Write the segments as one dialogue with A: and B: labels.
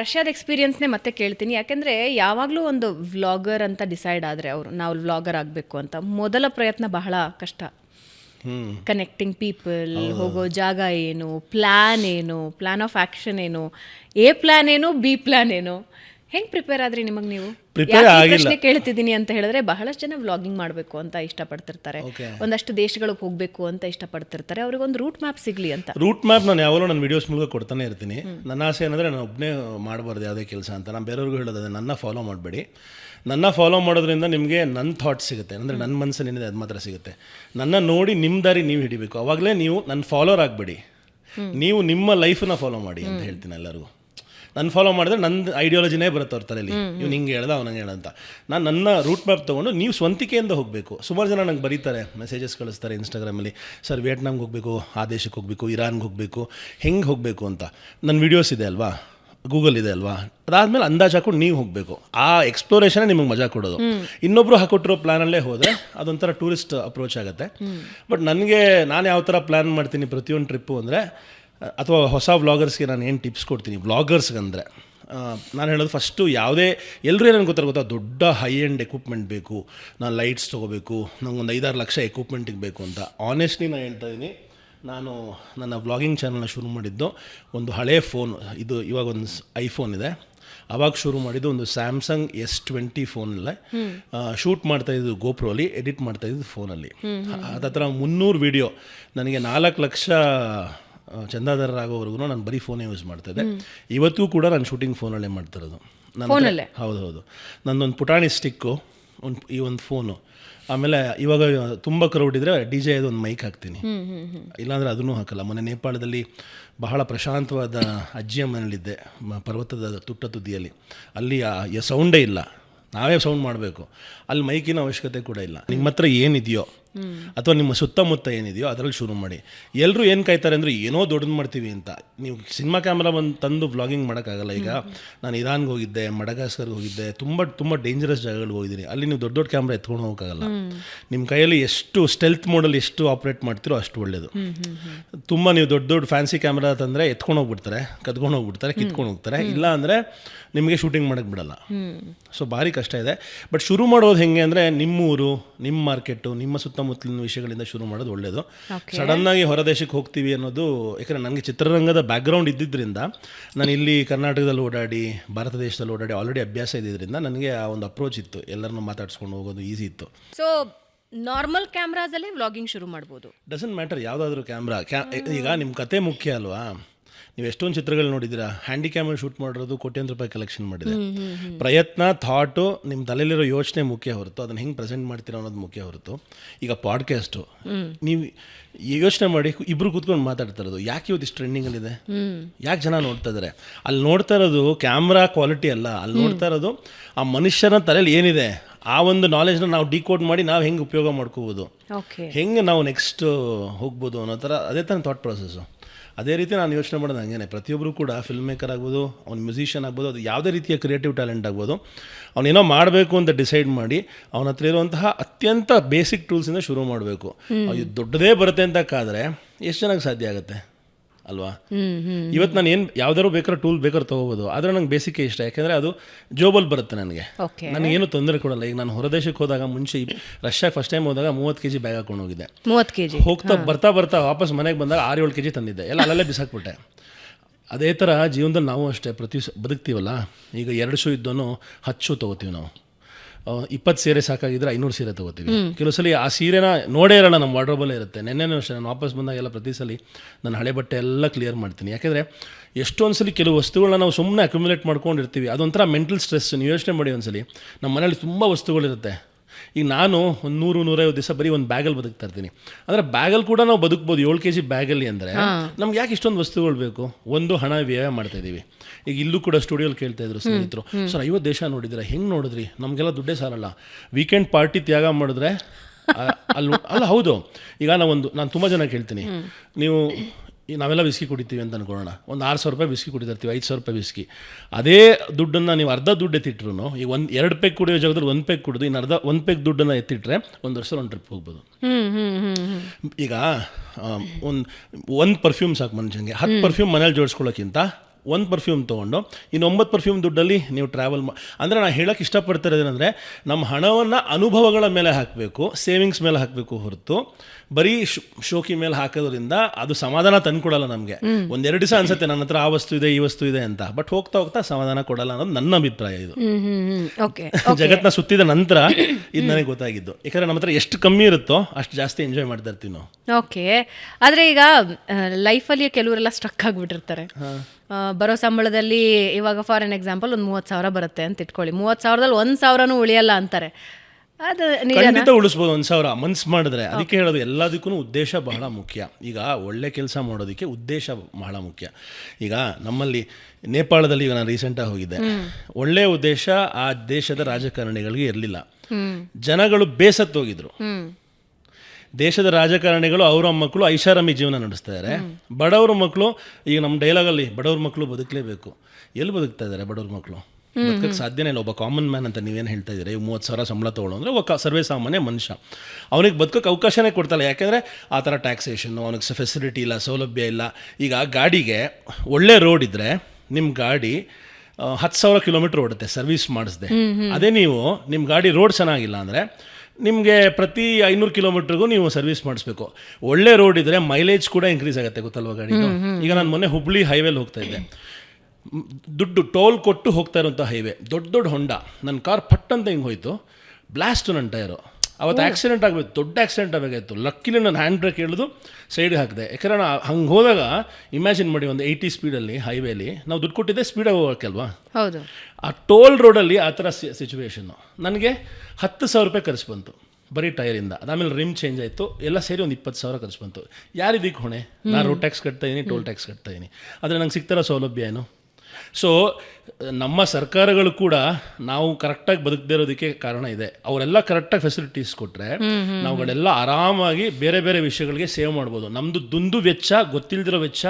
A: ರಷ್ಯಾದ ಎಕ್ಸ್ಪೀರಿಯನ್ಸ್ನೇ ಮತ್ತೆ ಕೇಳ್ತೀನಿ. ಯಾಕೆಂದರೆ ಯಾವಾಗಲೂ ಒಂದು ವ್ಲಾಗರ್ ಅಂತ ಡಿಸೈಡ್ ಆದರೆ ಅವರು ನಾವು ವ್ಲಾಗರ್ ಆಗಬೇಕು ಅಂತ ಮೊದಲ ಪ್ರಯತ್ನ ಬಹಳ ಕಷ್ಟ. ಕನೆಕ್ಟಿಂಗ್ ಪೀಪಲ್ ಹೋಗೋ ಜಾಗ ಏನು ಪ್ಲ್ಯಾನ್ ಏನು ಪ್ಲ್ಯಾನ್ ಆಫ್ ಆ್ಯಕ್ಷನ್ ಏನು ಎ ಪ್ಲ್ಯಾನ್ ಏನು ಬಿ ಪ್ಲ್ಯಾನ್ ಏನು. ಹೆಂಗೆ ಪ್ರಿಪೇರ್ ಆದ್ರಿ ನಿಮಗೆ ನೀವು. ಪ್ರಶ್ನೆ ಕೇಳ್ತಿದ್ದೀನಿ ಅಂತ ಹೇಳಿದ್ರೆ ಬಹಳಷ್ಟು ಜನ ವ್ಲಾಗಿಂಗ್ ಮಾಡಬೇಕು ಅಂತ ಇಷ್ಟಪಡ್ತಿರ್ತಾರೆ. ಒಂದಷ್ಟು ದೇಶಗಳಿಗೆ ಹೋಗಬೇಕು ಅಂತ ಇಷ್ಟಪಡ್ತಿರ್ತಾರೆ. ಅವ್ರಿಗೊಂದು ರೂಟ್ ಮ್ಯಾಪ್ ಸಿಗಲಿ ಅಂತ.
B: ರೂಟ್ ಮ್ಯಾಪ್ ನಾನು ಯಾವಾಗಲೂ ನನ್ನ ವಿಡಿಯೋಸ್ ಮೂಲಕ ಕೊಡ್ತಾನೆ ಇರ್ತೀನಿ. ನನ್ನ ಆಸೆ ಏನಂದರೆ ನಾನು ಒಬ್ಬನೇ ಮಾಡಬಾರ್ದು ಯಾವುದೇ ಕೆಲಸ ಅಂತ. ನಾನು ಬೇರೆಯವ್ರಿಗೂ ಹೇಳೋದು ನನ್ನ ಫಾಲೋ ಮಾಡಬೇಡಿ. ನನ್ನ ಫಾಲೋ ಮಾಡೋದ್ರಿಂದ ನಿಮಗೆ ನನ್ನ ಥಾಟ್ ಸಿಗುತ್ತೆ. ಅಂದರೆ ನನ್ನ ಮನಸ್ಸಿನಿಂದ ಅದು ಮಾತ್ರ ಸಿಗುತ್ತೆ. ನನ್ನ ನೋಡಿ ನಿಮ್ಮ ದಾರಿ ನೀವು ಹಿಡಿಬೇಕು. ಅವಾಗಲೇ ನೀವು ನನ್ನ ಫಾಲೋರ್ ಆಗಬೇಡಿ. ನೀವು ನಿಮ್ಮ ಲೈಫನ್ನ ಫಾಲೋ ಮಾಡಿ ಅಂತ ಹೇಳ್ತೀನಿ ಎಲ್ಲರಿಗೂ. ನನ್ನ ಫಾಲೋ ಮಾಡಿದ್ರೆ ನನ್ನ ಐಡಿಯಾಲಜಿನೇ ಬರುತ್ತೆ ಅವ್ರ ತಲೆಯಲ್ಲಿ ಇವ್ನು ಹಿಂಗೆ ಹೇಳ್ದ ಅವ್ನು ಹೇಳ ಅಂತ. ನಾನು ನನ್ನ ರೂಟ್ ಮ್ಯಾಪ್ ತೊಗೊಂಡು ನೀವು ಸ್ವಂತಿಕೆಯಿಂದ ಹೋಗಬೇಕು. ಸುಮಾರು ಜನ ನಂಗೆ ಬರೀತಾರೆ ಮೆಸೇಜಸ್ ಕಳಿಸ್ತಾರೆ ಇನ್ಸ್ಟಾಗ್ರಾಮಲ್ಲಿ ಸರ್ ವಿಯೆಟ್ನಾಮ್ಗೆ ಹೋಗಬೇಕು ಆ ದೇಶಕ್ಕೆ ಹೋಗಬೇಕು ಇರಾನ್ಗೆ ಹೋಗಬೇಕು ಹೆಂಗೆ ಹೋಗಬೇಕು ಅಂತ. ನನ್ನ ವಿಡಿಯೋಸ್ ಇದೆ ಅಲ್ವಾ? ಗೂಗಲ್ ಇದೆ ಅಲ್ವಾ? ಅದಾದ್ಮೇಲೆ ಅಂದಾಜು ಹಾಕೊಂಡು ನೀವು ಹೋಗಬೇಕು. ಆ ಎಕ್ಸ್ಪ್ಲೋರೇಷನ್ ನಿಮಗೆ ಮಜಾ ಕೊಡೋದು. ಇನ್ನೊಬ್ರು ಹಾಕೊಟ್ಟಿರೋ ಪ್ಲಾನಲ್ಲೇ ಹೋದರೆ ಅದೊಂಥರ ಟೂರಿಸ್ಟ್ ಅಪ್ರೋಚ್ ಆಗುತ್ತೆ. ಬಟ್ ನನಗೆ ನಾನು ಯಾವ ಥರ ಪ್ಲ್ಯಾನ್ ಮಾಡ್ತೀನಿ ಪ್ರತಿಯೊಂದು ಟ್ರಿಪ್ಪು ಅಂದರೆ ಅಥವಾ ಹೊಸ ವ್ಲಾಗರ್ಸ್ಗೆ ನಾನು ಏನು ಟಿಪ್ಸ್ ಕೊಡ್ತೀನಿ? ವ್ಲಾಗರ್ಸ್ಗೆ ಅಂದರೆ ನಾನು ಹೇಳೋದು ಫಸ್ಟು ಯಾವುದೇ ಎಲ್ಲರೂ ಏನಂತ ಗೊತ್ತಾರ ಗೊತ್ತಾ? ದೊಡ್ಡ ಹೈ ಎಂಡ್ ಎಕ್ವಿಪ್ಮೆಂಟ್ ಬೇಕು ನಾನು ಲೈಟ್ಸ್ ತೊಗೋಬೇಕು ನಂಗೊಂದು ಐದಾರು ಲಕ್ಷ ಎಕ್ವಿಪ್ಮೆಂಟಿಗೆ ಬೇಕು ಅಂತ. ಆನೆಸ್ಟ್ಲಿ ನಾನು ಹೇಳ್ತಾ ಇದ್ದೀನಿ ನಾನು ನನ್ನ ವ್ಲಾಗಿಂಗ್ ಚಾನಲ್ನ ಶುರು ಮಾಡಿದ್ದು ಒಂದು ಹಳೇ ಫೋನ್ ಇದು ಇವಾಗ ಒಂದು ಐಫೋನ್ ಇದೆ. ಅವಾಗ ಶುರು ಮಾಡಿದ್ದು ಒಂದು ಸ್ಯಾಮ್ಸಂಗ್ ಎಸ್ ಟ್ವೆಂಟಿ ಫೋನಲ್ಲೇ ಶೂಟ್ ಮಾಡ್ತಾ ಇದ್ದು ಗೋಪ್ರೋಲಿ ಎಡಿಟ್ ಮಾಡ್ತಾ ಇದ್ದು ಫೋನಲ್ಲಿ ಹತ್ರ ಮುನ್ನೂರು ವಿಡಿಯೋ ನನಗೆ ನಾಲ್ಕು ಲಕ್ಷ ಚಂದಾದಾರರಾಗೋವರೆಗೂ ನಾನು ಬರೀ ಫೋನೇ ಯೂಸ್ ಮಾಡ್ತಾ ಇದ್ದೆ. ಇವತ್ತು ಕೂಡ ನಾನು ಶೂಟಿಂಗ್ ಫೋನಲ್ಲೇ ಮಾಡ್ತಿರೋದು ನನ್ನ? ಹೌದು ಹೌದು. ನಂದೊಂದು ಪುಟಾಣಿ ಸ್ಟಿಕ್ಕು ಒಂದು ಈ ಒಂದು ಫೋನು. ಆಮೇಲೆ ಇವಾಗ ತುಂಬ ಕ್ರೌಡ್ ಇದ್ದರೆ ಡಿ ಜೆ ಒಂದು ಮೈಕ್ ಹಾಕ್ತೀನಿ. ಇಲ್ಲಾಂದರೆ ಅದನ್ನೂ ಹಾಕಲ್ಲ. ಮೊನ್ನೆ ನೇಪಾಳದಲ್ಲಿ ಬಹಳ ಪ್ರಶಾಂತವಾದ ಅಜ್ಜಿಯ ಮನೇಲಿದ್ದೆ ಪರ್ವತದ ತುಟ್ಟ ತುದಿಯಲ್ಲಿ. ಅಲ್ಲಿ ಆ ಸೌಂಡೇ ಇಲ್ಲ. ನಾವೇ ಸೌಂಡ್ ಮಾಡಬೇಕು. ಅಲ್ಲಿ ಮೈಕಿನ ಅವಶ್ಯಕತೆ ಕೂಡ ಇಲ್ಲ. ನಿಮ್ಮ ಹತ್ರ ಏನಿದೆಯೋ ಅಥವಾ ನಿಮ್ಮ ಸುತ್ತಮುತ್ತ ಏನಿದೆಯೋ ಅದರಲ್ಲಿ ಶುರು ಮಾಡಿ. ಎಲ್ಲರೂ ಏನು ಕಾಯ್ತಾರೆ ಅಂದರೆ ಏನೋ ದೊಡ್ಡದು ಮಾಡ್ತೀವಿ ಅಂತ. ನೀವು ಸಿನಿಮಾ ಕ್ಯಾಮ್ರಾ ಬಂದು ತಂದು ವ್ಲಾಗಿಂಗ್ ಮಾಡೋಕ್ಕಾಗಲ್ಲ ಈಗ. ನಾನು ಇರಾನ್ಗೆ ಹೋಗಿದ್ದೆ ಮಡಗಾಸ್ಕರ್ಗೆ ಹೋಗಿದ್ದೆ ತುಂಬ ತುಂಬ ಡೇಂಜರಸ್ ಜಾಗಗಳಿಗೆ ಹೋಗಿದ್ದೀನಿ. ಅಲ್ಲಿ ನೀವು ದೊಡ್ಡ ದೊಡ್ಡ ಕ್ಯಾಮ್ರಾ ಎತ್ಕೊಂಡು ಹೋಗೋಕ್ಕಾಗಲ್ಲ. ನಿಮ್ಮ ಕೈಯಲ್ಲಿ ಎಷ್ಟು ಸ್ಟೆಲ್ತ್ ಮೋಡಲ್ಲಿ ಎಷ್ಟು ಆಪ್ರೇಟ್ ಮಾಡ್ತೀರೋ ಅಷ್ಟು ಒಳ್ಳೆಯದು ತುಂಬ ನೀವು ದೊಡ್ಡ ದೊಡ್ಡ ಫ್ಯಾನ್ಸಿ ಕ್ಯಾಮ್ರಾ ತಂದರೆ ಎತ್ಕೊಂಡು ಹೋಗ್ಬಿಡ್ತಾರೆ ಕದ್ಕೊಂಡು ಹೋಗ್ಬಿಡ್ತಾರೆ ಕಿತ್ಕೊಂಡು ಹೋಗ್ತಾರೆ. ಇಲ್ಲ ಅಂದರೆ ನಿಮಗೆ ಶೂಟಿಂಗ್ ಮಾಡೋಕ್ಕೆ ಬಿಡಲ್ಲ. ಸೊ ಭಾರಿ ಕಷ್ಟ ಇದೆ. ಬಟ್ ಶುರು ಮಾಡೋದು ಹೆಂಗೆ ಅಂದರೆ ನಿಮ್ಮೂರು ನಿಮ್ಮ ಮಾರ್ಕೆಟು ನಿಮ್ಮ ಸುತ್ತಮುತ್ತಲಿನ ವಿಷಯಗಳಿಂದ ಶುರು ಮಾಡೋದು ಒಳ್ಳೆಯದು ಸಡನ್ನಾಗಿ ಹೊರದೇಶಕ್ಕೆ ಹೋಗ್ತೀವಿ ಅನ್ನೋದು ಯಾಕಂದರೆ ನನಗೆ ಚಿತ್ರರಂಗದ ಬ್ಯಾಕ್ಗ್ರೌಂಡ್ ಇದ್ದಿದ್ದರಿಂದ ನಾನು ಇಲ್ಲಿ ಕರ್ನಾಟಕದಲ್ಲಿ ಓಡಾಡಿ ಭಾರತ ದೇಶದಲ್ಲಿ ಓಡಾಡಿ ಆಲ್ರೆಡಿ ಅಭ್ಯಾಸ ಇದ್ದಿದ್ದರಿಂದ ನನಗೆ ಆ ಒಂದು ಅಪ್ರೋಚ್ ಇತ್ತು. ಎಲ್ಲರನ್ನೂ ಮಾತಾಡ್ಸ್ಕೊಂಡು ಹೋಗೋದು ಈಸಿ ಇತ್ತು.
A: ಸೊ ನಾರ್ಮಲ್ ಕ್ಯಾಮ್ರಾಸಲ್ಲೇ ವ್ಲಾಗಿಂಗ್ ಶುರು ಮಾಡ್ಬೋದು.
B: ಡಸಂಟ್ ಮ್ಯಾಟರ್ ಯಾವುದಾದ್ರೂ ಕ್ಯಾಮ್ರಾ ಕ್ಯಾ ಈಗ ನಿಮ್ಮ ಕತೆ ಮುಖ್ಯ ಅಲ್ವಾ? ನೀವು ಎಷ್ಟೊಂದು ಚಿತ್ರಗಳು ನೋಡಿದ್ದೀರಾ? ಹ್ಯಾಂಡಿ ಕ್ಯಾಮರಾ ಶೂಟ್ ಮಾಡಿರೋದು ಕೋಟ್ಯಾಂತರ ರೂಪಾಯಿ ಕಲೆಕ್ಷನ್ ಮಾಡಿದೆ. ಪ್ರಯತ್ನ ಥಾಟು ನಿಮ್ಮ ತಲೆಯಲ್ಲಿರೋ ಯೋಚನೆ ಮುಖ್ಯ ಹೊರತು ಅದನ್ನು ಹೆಂಗೆ ಪ್ರೆಸೆಂಟ್ ಮಾಡ್ತೀರಾ ಅನ್ನೋದು ಮುಖ್ಯ ಹೊರತು. ಈಗ ಪಾಡ್ಕಾಸ್ಟು ನೀವು ಯೋಚನೆ ಮಾಡಿ ಇಬ್ರು ಕೂತ್ಕೊಂಡು ಮಾತಾಡ್ತಾ ಇರೋದು ಯಾಕೆ ಇವತ್ತು ಇಷ್ಟು ಟ್ರೆಂಡಿಂಗಲ್ಲಿದೆ ಯಾಕೆ ಜನ ನೋಡ್ತಾ ಇದ್ದಾರೆ ಅಲ್ಲಿ ನೋಡ್ತಾ ಇರೋದು ಕ್ಯಾಮ್ರಾ ಕ್ವಾಲಿಟಿ ಅಲ್ಲ. ಅಲ್ಲಿ ನೋಡ್ತಾ ಇರೋದು ಆ ಮನುಷ್ಯನ ತಲೆಯಲ್ಲಿ ಏನಿದೆ? ಆ ಒಂದು ನಾಲೆಜ್ನ ನಾವು ಡಿಕೋಡ್ ಮಾಡಿ ನಾವು ಹೆಂಗೆ ಉಪಯೋಗ ಮಾಡ್ಕೋಬೋದು? ಹೆಂಗೆ ನಾವು ನೆಕ್ಸ್ಟ್ ಹೋಗ್ಬೋದು ಅನ್ನೋ ಥರ ಅದೇ ಥರ ಥಾಟ್ ಪ್ರೊಸೆಸ್ಸು ಅದೇ ರೀತಿ ನಾನು ಯೋಚನೆ ಮಾಡೋದು ಹಂಗೇನೆ. ಪ್ರತಿಯೊಬ್ಬರು ಕೂಡ ಫಿಲ್ಮ್ ಮೇಕರ್ ಆಗ್ಬೋದು ಅವ್ನು ಮ್ಯೂಸಿಷಿಯನ್ ಆಗ್ಬೋದು ಅದು ಯಾವುದೇ ರೀತಿಯ ಕ್ರಿಯೇಟಿವ್ ಟ್ಯಾಲೆಂಟ್ ಆಗ್ಬೋದು ಅವನೇನೋ ಮಾಡಬೇಕು ಅಂತ ಡಿಸೈಡ್ ಮಾಡಿ ಅವನ ಹತ್ರ ಇರುವಂತಹ ಅತ್ಯಂತ ಬೇಸಿಕ್ ಟೂಲ್ಸಿಂದ ಶುರು ಮಾಡಬೇಕು. ದೊಡ್ಡದೇ ಬರುತ್ತೆ ಅಂತಕ್ಕಾದರೆ ಕಾದರೆ ಎಷ್ಟು ಚೆನ್ನಾಗಿ ಸಾಧ್ಯ ಆಗುತ್ತೆ? ಅಲ್ವಾ? ಇವತ್ತು ನಾನು ಏನು ಯಾವ್ದಾದ್ರು ಬೇಕಾದ್ರೆ ಟೂಲ್ ಬೇಕಾದ್ರೆ ತೊಗೋಬೋದು. ಆದರೆ ನಂಗೆ ಬೇಸಿಕ್ ಇಷ್ಟ. ಯಾಕೆಂದರೆ ಅದು ಜೋಬಲ್ ಬರುತ್ತೆ ನನಗೆ. ನನಗೇನು ತೊಂದರೆ ಕೊಡಲ್ಲ. ಈಗ ನಾನು ಹೊರದೇಶಕ್ಕೆ ಹೋದಾಗ ಮುಂಚೆ ರಷ್ಯಾಗೆ ಫಸ್ಟ್ ಟೈಮ್ ಹೋದಾಗ ಮೂವತ್ತು ಕೆ ಜಿ ಬ್ಯಾಗ್ ಹಾಕೊಂಡು ಹೋಗಿದ್ದೆ.
A: ಮೂವತ್ತು ಕೆ ಜಿ
B: ಹೋಗ್ತಾ ಬರ್ತಾ ಬರ್ತಾ ವಾಪಸ್ ಮನೆಗೆ ಬಂದಾಗ ಆರು ಏಳು ಕೆ ಜಿ ತಂದಿದ್ದೆ. ಎಲ್ಲ ಅಲ್ಲಲ್ಲೇ ಬಿಸಾಕ್ಬಿಟ್ಟೆ. ಅದೇ ಥರ ಜೀವನದಲ್ಲಿ ನಾವು ಅಷ್ಟೇ. ಪ್ರತಿ ಬದುಕ್ತೀವಲ್ಲ? ಈಗ ಎರಡು ಶೂ ಇದ್ದೋನು ಹತ್ತು ಶೂ ತೊಗೋತೀವಿ ನಾವು. ಇಪ್ಪತ್ತು ಸೀರೆ ಸಾಕಾಗಿದ್ರೆ ಐನೂರು ಸೀರೆ ತಗೋತೀವಿ. ಕೆಲವು ಸಲ ಆ ಸೀರೆನ ನೋಡೇ ಇರೋಣ ನಮ್ಮ ವಾರ್ಡ್ರೋಬಲ್ಲೇ ಇರುತ್ತೆ. ನೆನ್ನೆನೂ ಅಷ್ಟೇ, ನಾನು ವಾಪಸ್ ಬಂದಾಗೆಲ್ಲ ಪ್ರತಿ ಸಲ ನಾನು ಹಳೆ ಬಟ್ಟೆ ಎಲ್ಲ ಕ್ಲಿಯರ್ ಮಾಡ್ತೀನಿ. ಯಾಕೆಂದರೆ ಎಷ್ಟೊಂದು ಸಲ ಕೆಲವು ವಸ್ತುಗಳನ್ನ ನಾವು ಸುಮ್ಮನೆ ಅಕ್ಯುಮುಲೇಟ್ ಮಾಡ್ಕೊಂಡಿರ್ತೀವಿ. ಅದೊಂಥರ ಮೆಂಟಲ್ ಸ್ಟ್ರೆಸ್ ನೀವು ಯೋಚನೆ ಮಾಡಿ ಒಂದ್ಸಲಿ. ನಮ್ಮ ಮನೇಲಿ ತುಂಬ ವಸ್ತುಗಳಿರುತ್ತೆ. ಈಗ ನಾನು ಒಂದು ನೂರು ನೂರೈವತ್ತು ದಿವಸ ಬರೀ ಒಂದು ಬ್ಯಾಗಲ್ ಬದುಕ್ತಾ ಇರ್ತೀನಿ. ಅಂದರೆ ಬ್ಯಾಗಲ್ ಕೂಡ ನಾವು ಬದುಕ್ಬೋದು ಏಳು ಕೆ ಜಿ ಬ್ಯಾಗಲ್ಲಿ ಅಂದರೆ ನಮ್ಗೆ ಯಾಕೆ ಇಷ್ಟೊಂದು ವಸ್ತುಗಳು ಬೇಕು? ಒಂದು ಹಣ ವ್ಯಯ ಮಾಡ್ತಾ ಇದ್ದೀವಿ. ಈಗ ಇಲ್ಲೂ ಕೂಡ ಸ್ಟುಡಿಯೋಲಿ ಕೇಳ್ತಾ ಇದ್ರು ಸ್ನೇಹಿತರು ಸರ್ ಐವತ್ತು ದೇಶ ನೋಡಿದ್ರೆ ಹೆಂಗೆ ನೋಡಿದ್ರಿ? ನಮಗೆಲ್ಲ ದುಡ್ಡೇ ಸಾಲಲ್ಲ. ವೀಕೆಂಡ್ ಪಾರ್ಟಿ ತ್ಯಾಗ ಮಾಡಿದ್ರೆ ಅಲ್ಲಿ ಅಲ್ಲ ಹೌದು. ಈಗ ನಾವೊಂದು ನಾನು ತುಂಬ ಜನ ಕೇಳ್ತೀನಿ. ನೀವು ಈ ನಾವೆಲ್ಲ ವಿಸ್ಕಿ ಕುಡಿತೀವಿ ಅಂತ ಅನ್ಕೊಳ್ಳೋಣ. ಒಂದು ಆರು ಸಾವಿರ ರೂಪಾಯಿ ವಿಸ್ಕಿ ಕುಡಿತಿರ್ತೀವಿ ಐದು ಸಾವಿರ ರೂಪಾಯಿ ವಿಸ್ಕಿ ಅದೇ ದುಡ್ಡನ್ನು ನೀವು ಅರ್ಧ ದುಡ್ಡು ಎತ್ತಿಟ್ರು ಈಗ ಒಂದು ಎರಡು ಪೇಕ್ ಕುಡಿಯೋ ಜಾಗದಲ್ಲಿ ಒಂದು ಪೇಕ್ ಕುಡಿದು ಇನ್ನು ಅರ್ಧ ಒಂದು ಪೇಕ್ ದುಡ್ಡನ್ನು ಎತ್ತಿಟ್ರೆ ಒಂದು ವರ್ಷ ಒಂದು ಟ್ರಿಪ್ ಹೋಗ್ಬೋದು. ಈಗ ಒಂದು ಒಂದು ಪರ್ಫ್ಯೂಮ್ ಸಾಕು ಮನುಷ್ಯನಿಗೆ. ಹತ್ತು ಪರ್ಫ್ಯೂಮ್ ಮನೇಲಿ ಜೋಡಿಸ್ಕೊಳ್ಳೋಕ್ಕಿಂತ ಒಂದು ಪರ್ಫ್ಯೂಮ್ ತೊಗೊಂಡು ಇನ್ನು ಒಂಬತ್ತು ಪರ್ಫ್ಯೂಮ್ ದುಡ್ಡಲ್ಲಿ ನೀವು ಟ್ರಾವೆಲ್ ಮಾ ಅಂದರೆ ನಾನು ಹೇಳೋಕ್ಕೆ ಇಷ್ಟಪಡ್ತಿರೋದೇನೆಂದರೆ ನಮ್ಮ ಹಣವನ್ನು ಅನುಭವಗಳ ಮೇಲೆ ಹಾಕಬೇಕು ಸೇವಿಂಗ್ಸ್ ಮೇಲೆ ಹಾಕಬೇಕು ಹೊರತು ಬರೀ ಶೋಕಿ ಮೇಲೆ ಹಾಕೋದ್ರಿಂದ ಅದು ಸಮಾಧಾನ ತಂದುಕೊಡಲ್ಲ ನಮಗೆ. ಒಂದೆರಡು ದಿವಸ ಅನ್ಸುತ್ತೆ ನನ್ನ ಹತ್ರ ಆ ವಸ್ತು ಇದೆ ಈ ವಸ್ತು ಇದೆ ಅಂತ. ಬಟ್ ಹೋಗ್ತಾ ಹೋಗ್ತಾ ಸಮಾಧಾನ ಕೊಡಲ್ಲ ಅನ್ನೋದು ನನ್ನ ಅಭಿಪ್ರಾಯ ಇದು. ಜಗತ್ನ ಸುತ್ತಿದ ನಂತರ ಇದು ನನಗೆ ಗೊತ್ತಾಗಿದ್ದು. ಯಾಕಂದ್ರೆ ನಮ್ಮ ಹತ್ರ ಎಷ್ಟು ಕಮ್ಮಿ ಇರುತ್ತೋ ಅಷ್ಟು ಜಾಸ್ತಿ ಎಂಜಾಯ್ ಮಾಡ್ತಾ ಇರ್ತೀವಿ ನಾವು.
A: ಓಕೆ ಆದರೆ ಈಗ ಲೈಫಲ್ಲಿ ಕೆಲವರೆಲ್ಲ ಸ್ಟ್ರಕ್ ಆಗಿಬಿಟ್ಟಿರ್ತಾರೆ. ಬರೋ ಸಂಬಳದಲ್ಲಿ ಇವಾಗ ಫಾರ್ ಎನ್ ಎಕ್ಸಾಂಪಲ್ ಒಂದು ಮೂವತ್ತು ಸಾವಿರ ಬರುತ್ತೆ ಅಂತ ಇಟ್ಕೊಳ್ಳಿ. ಮೂವತ್ತು ಸಾವಿರದಲ್ಲಿ ಒಂದು ಸಾವಿರನೂ ಉಳಿಯಲ್ಲ ಅಂತಾರೆ. ಅದು
B: ಖಂಡಿತ ಉಳಿಸ್ಬೋದು ಒಂದು ಸಾವಿರ. ಮನ್ಸ್ ಮಾಡಿದ್ರೆ ಅದಕ್ಕೆ ಹೇಳೋದು ಎಲ್ಲದಕ್ಕೂ ಉದ್ದೇಶ ಬಹಳ ಮುಖ್ಯ. ಈಗ ಒಳ್ಳೆ ಕೆಲಸ ಮಾಡೋದಕ್ಕೆ ಉದ್ದೇಶ ಬಹಳ ಮುಖ್ಯ. ಈಗ ನಮ್ಮಲ್ಲಿ ನೇಪಾಳದಲ್ಲಿ ಈಗ ನಾನು ರೀಸೆಂಟಾಗಿ ಹೋಗಿದ್ದೆ. ಒಳ್ಳೆಯ ಉದ್ದೇಶ ಆ ದೇಶದ ರಾಜಕಾರಣಿಗಳಿಗೆ ಇರಲಿಲ್ಲ. ಜನಗಳು ಬೇಸತ್ತೋಗಿದ್ರು.
A: ಹ್ಮ್.
B: ದೇಶದ ರಾಜಕಾರಣಿಗಳು ಅವರ ಮಕ್ಕಳು ಐಷಾರಾಮಿ ಜೀವನ ಇದ್ದಾರೆ ಬಡವ್ರ ಮಕ್ಕಳು ಈಗ ನಮ್ಮ ಡೈಲಾಗಲ್ಲಿ ಬಡವ್ರ ಮಕ್ಕಳು ಬದುಕಲೇಬೇಕು. ಎಲ್ಲಿ ಬದುಕ್ತಾ ಇದ್ದಾರೆ ಬಡವ್ರ ಮಕ್ಕಳು? ಬದುಕಕ್ಕೆ ಸಾಧ್ಯನೇ ಇಲ್ಲ. ಒಬ್ಬ ಕಾಮನ್ ಮ್ಯಾನ್ ಅಂತ ನೀವೇನು ಹೇಳ್ತಾ ಇದ್ದೀರಿ? ಮೂವತ್ತು ಸಾವಿರ ಸಂಬಳ ತೊಗೊಳ್ಳೋ ಅಂದರೆ ಒಬ್ಬ ಸರ್ವೇ ಸಾಮಾನ್ಯ ಮನುಷ್ಯ. ಅವನಿಗೆ ಬದುಕಕ್ಕೆ ಅವಕಾಶನೇ ಕೊಡ್ತಲ್ಲ ಯಾಕೆಂದರೆ ಆ ಥರ ಟ್ಯಾಕ್ಸೇಷನ್ನು ಅವನಿಗೆ ಫೆಸಿಲಿಟಿ ಇಲ್ಲ ಸೌಲಭ್ಯ ಇಲ್ಲ. ಈಗ ಗಾಡಿಗೆ ಒಳ್ಳೆ ರೋಡ್ ಇದ್ದರೆ ನಿಮ್ಮ ಗಾಡಿ ಹತ್ತು ಸಾವಿರ ಕಿಲೋಮೀಟ್ರ್ ಓಡುತ್ತೆ ಸರ್ವಿಸ್ ಮಾಡಿಸ್ದೆ. ಅದೇ ನೀವು ನಿಮ್ಮ ಗಾಡಿ ರೋಡ್ ಚೆನ್ನಾಗಿಲ್ಲ ಅಂದರೆ ನಿಮಗೆ ಪ್ರತಿ ಐನೂರು ಕಿಲೋಮೀಟ್ರಿಗೂ ನೀವು ಸರ್ವಿಸ್ ಮಾಡಿಸ್ಬೇಕು. ಒಳ್ಳೆ ರೋಡ್ ಇದ್ದರೆ ಮೈಲೇಜ್ ಕೂಡ ಇನ್ಕ್ರೀಸ್ ಆಗುತ್ತೆ ಗೊತ್ತಲ್ವ ಗಾಡಿದು ಈಗ ನಾನು ಮೊನ್ನೆ ಹುಬ್ಳಿ ಹೈವೇಲಿ ಹೋಗ್ತಾ ಇದ್ದೆ. ದುಡ್ಡು ಟೋಲ್ ಕೊಟ್ಟು ಹೋಗ್ತಾ ಇರೋಂಥ ಹೈವೇ ದೊಡ್ಡ ದೊಡ್ಡ ಹೊಂಡ ನನ್ನ ಕಾರ್ ಪಟ್ಟಂತ ಹಿಂಗೆ ಹೋಯ್ತು. ಬ್ಲಾಸ್ಟು ನನ್ನ ಟೈರು ಅವತ್ತು ಆಕ್ಸಿಡೆಂಟ್ ಆಗಬೇಕು ದೊಡ್ಡ ಆಕ್ಸಿಡೆಂಟ್ ಆಗಬೇಕಾಯ್ತು ಲಕ್ಕಿಲಿ ನಾನು ಹ್ಯಾಂಡ್ ಬ್ರೇಕ್ ಎಳೆದು ಸೈಡ್ಗೆ ಹಾಕಿದೆ. ಯಾಕಂದ್ರೆ ನಾನು ಹಂಗೆ ಹೋದಾಗ ಇಮ್ಯಾಜಿನ್ ಮಾಡಿ ಒಂದು ಏಯ್ಟಿ ಸ್ಪೀಡಲ್ಲಿ ಹೈವೇಲಿ ನಾವು ದುಡ್ಡು ಕೊಟ್ಟಿದ್ದೆ ಸ್ಪೀಡಾಗಿ ಹೋಗೋಕ್ಕಲ್ವಾ
A: ಹೌದು.
B: ಆ ಟೋಲ್ ರೋಡಲ್ಲಿ ಆ ಥರ ಸಿಚುವೇಶನ್ನು ನನಗೆ ಹತ್ತು ಸಾವಿರ ರೂಪಾಯಿ ಖರ್ಚು ಬಂತು ಬರೀ ಟೈರಿಂದ ಅದಾದಮೇಲೆ ರಿಮ್ ಚೇಂಜ್ ಆಯಿತು. ಎಲ್ಲ ಸೇರಿ ಒಂದು ಇಪ್ಪತ್ತು ಸಾವಿರ ಖರ್ಚು ಬಂತು. ಯಾರಿದಕ್ಕೆ ಹೊಣೆ ನಾನು ರೋಡ್ ಟ್ಯಾಕ್ಸ್ ಕಟ್ತಾ ಇದ್ದೀನಿ ಟೋಲ್ ಟ್ಯಾಕ್ಸ್ ಕಟ್ತಾ ಇದ್ದೀನಿ ಆದರೆ ನಂಗೆ ಸಿಗ್ತಾರೋ ಸೌಲಭ್ಯ ಏನು? ಸೊ ನಮ್ಮ ಸರ್ಕಾರಗಳು ಕೂಡ ನಾವು ಕರೆಕ್ಟಾಗಿ ಬದುಕದೇ ಇರೋದಕ್ಕೆ ಕಾರಣ ಇದೆ. ಅವರೆಲ್ಲ ಕರೆಕ್ಟಾಗಿ ಫೆಸಿಲಿಟೀಸ್ ಕೊಟ್ಟರೆ ನಾವುಗಳೆಲ್ಲ ಆರಾಮಾಗಿ ಬೇರೆ ಬೇರೆ ವಿಷಯಗಳಿಗೆ ಸೇವ್ ಮಾಡ್ಬೋದು. ನಮ್ಮದು ದುಂದು ವೆಚ್ಚ ಗೊತ್ತಿಲ್ದಿರೋ ವೆಚ್ಚ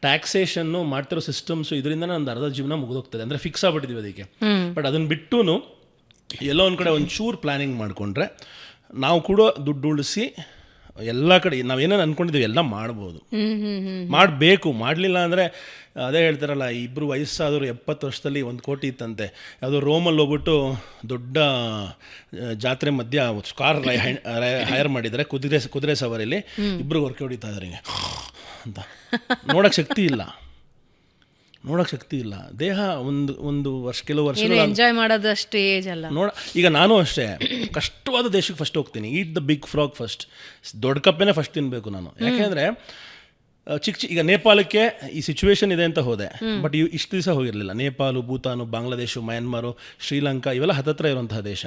B: ಟ್ಯಾಕ್ಸೇಷನ್ನು ಮಾಡ್ತಿರೋ ಸಿಸ್ಟಮ್ಸು ಇದರಿಂದ ಒಂದು ಅರ್ಧ ಜೀವನ ಮುಗಿದೋಗ್ತದೆ. ಅಂದರೆ ಫಿಕ್ಸ್ ಆಗ್ಬಿಟ್ಟಿದ್ದೀವಿ ಅದಕ್ಕೆ. ಬಟ್ ಅದನ್ನು ಬಿಟ್ಟು ಎಲ್ಲೋ ಒಂದು ಕಡೆ ಒಂಚೂರು ಪ್ಲ್ಯಾನಿಂಗ್ ಮಾಡಿಕೊಂಡ್ರೆ ನಾವು ಕೂಡ ದುಡ್ಡು ಉಳಿಸಿ ಎಲ್ಲ ಕಡೆ ನಾವೇನೇನು ಅಂದ್ಕೊಂಡಿದ್ದೀವಿ ಎಲ್ಲ ಮಾಡ್ಬೋದು. ಮಾಡಬೇಕು. ಮಾಡಲಿಲ್ಲ ಅಂದರೆ ಅದೇ ಹೇಳ್ತಾರಲ್ಲ ಇಬ್ಬರು ವಯಸ್ಸಾದರು ಎಪ್ಪತ್ತು ವರ್ಷದಲ್ಲಿ ಒಂದು ಕೋಟಿ ಇತ್ತಂತೆ. ಅದು ರೋಮಲ್ಲಿ ಹೋಗ್ಬಿಟ್ಟು ದೊಡ್ಡ ಜಾತ್ರೆ ಮಧ್ಯ ಕಾರ್ ಹೈರ್ ಮಾಡಿದರೆ ಕುದುರೆ ಕುದುರೆ ಸವಾರಿಲಿ ಇಬ್ಬರು ಹೊರಕೆ ಹೊಡಿತಾ ಇದ್ದಾರೆ ಹಿಂಗೆ. ಅಂತ. ನೋಡೋಕ್ಕೆ ಶಕ್ತಿ ಇಲ್ಲ. ನೋಡೋಕ್ಕೆ ಶಕ್ತಿ ಇಲ್ಲ. ದೇಹ ಒಂದು ಒಂದು ವರ್ಷ ಕೆಲವು ವರ್ಷ
A: ಎಂಜಾಯ್ ಮಾಡೋದು ಅಷ್ಟು ಏಜ್ ಅಲ್ಲ.
B: ನೋಡ ಈಗ ನಾನು ಅಷ್ಟೇ. ಕಷ್ಟವಾದ ದೇಶಕ್ಕೆ ಫಸ್ಟ್ ಹೋಗ್ತೀನಿ. Eat the big frog first ದೊಡ್ಡ ಕಪ್ಪೆನೇ ಫಸ್ಟ್ ತಿನ್ನಬೇಕು ನಾನು. ಯಾಕೆಂದರೆ ಚಿಕ್ಕ ಈಗ ನೇಪಾಳಕ್ಕೆ ಈ ಸಿಚುವೇಶನ್ ಇದೆ ಅಂತ ಹೋದೆ. ಬಟ್ ಇವು ಇಷ್ಟು ದಿವಸ ಹೋಗಿರಲಿಲ್ಲ. ನೇಪಾಲು ಭೂತಾನು, ಬಾಂಗ್ಲಾದೇಶ, ಮ್ಯಾನ್ಮಾರು, ಶ್ರೀಲಂಕಾ ಇವೆಲ್ಲ ಹತ್ತತ್ರ ಇರುವಂತಹ ದೇಶ.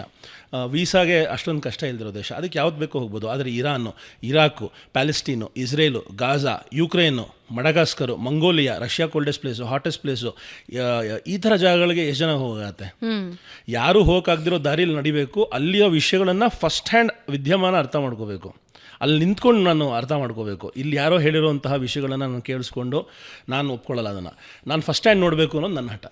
B: ವೀಸಾಗೆ ಅಷ್ಟೊಂದು ಕಷ್ಟ ಇಲ್ದಿರೋ ದೇಶ. ಅದಕ್ಕೆ ಯಾವ್ದು ಬೇಕೋ ಹೋಗ್ಬೋದು. ಆದರೆ Iran, Iraq, Palestine, Israel, Gaza, Ukraine Madagascar Mongolia Russia coldest place hottest place ಈ ಥರ ಜಾಗಗಳಿಗೆ ಎಷ್ಟು ಜನ ಹೋಗತ್ತೆ? ಯಾರು ಹೋಗಕ್ಕಾಗ್ದಿರೋ ದಾರಿಯಲ್ಲಿ ನಡಿಬೇಕು ಅಲ್ಲಿಯ ವಿಷಯಗಳನ್ನು ಫಸ್ಟ್ ಹ್ಯಾಂಡ್ ವಿದ್ಯಮಾನ ಅರ್ಥ ಮಾಡ್ಕೋಬೇಕು. ಅಲ್ಲಿ ನಿಂತ್ಕೊಂಡು ನಾನು ಅರ್ಥ ಮಾಡ್ಕೋಬೇಕು. ಇಲ್ಲಿ ಯಾರೋ ಹೇಳಿರುವಂತಹ ವಿಷಯಗಳನ್ನು ನಾನು ಕೇಳಿಸ್ಕೊಂಡು ನಾನು ಒಪ್ಕೊಳ್ಳಲ್ಲ ಅದನ್ನು. ನಾನು ಫಸ್ಟ್ ಹ್ಯಾಂಡ್ ನೋಡಬೇಕು ಅನ್ನೋದು ನನ್ನ ಹಠ.